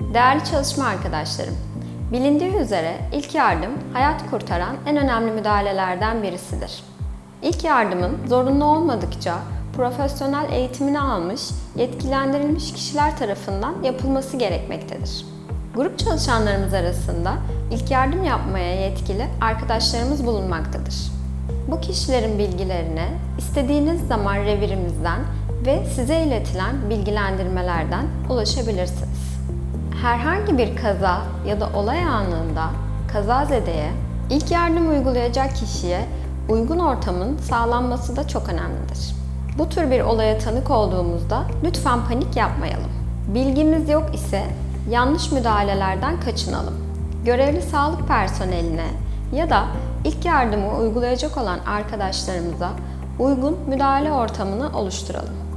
Değerli çalışma arkadaşlarım, bilindiği üzere ilk yardım hayat kurtaran en önemli müdahalelerden birisidir. İlk yardımın zorunlu olmadıkça profesyonel eğitimini almış, yetkilendirilmiş kişiler tarafından yapılması gerekmektedir. Grup çalışanlarımız arasında ilk yardım yapmaya yetkili arkadaşlarımız bulunmaktadır. Bu kişilerin bilgilerine istediğiniz zaman revirimizden ve size iletilen bilgilendirmelerden ulaşabilirsiniz. Herhangi bir kaza ya da olay anında kazazedeye ilk yardım uygulayacak kişiye uygun ortamın sağlanması da çok önemlidir. Bu tür bir olaya tanık olduğumuzda lütfen panik yapmayalım. Bilgimiz yok ise yanlış müdahalelerden kaçınalım. Görevli sağlık personeline ya da ilk yardımı uygulayacak olan arkadaşlarımıza uygun müdahale ortamını oluşturalım.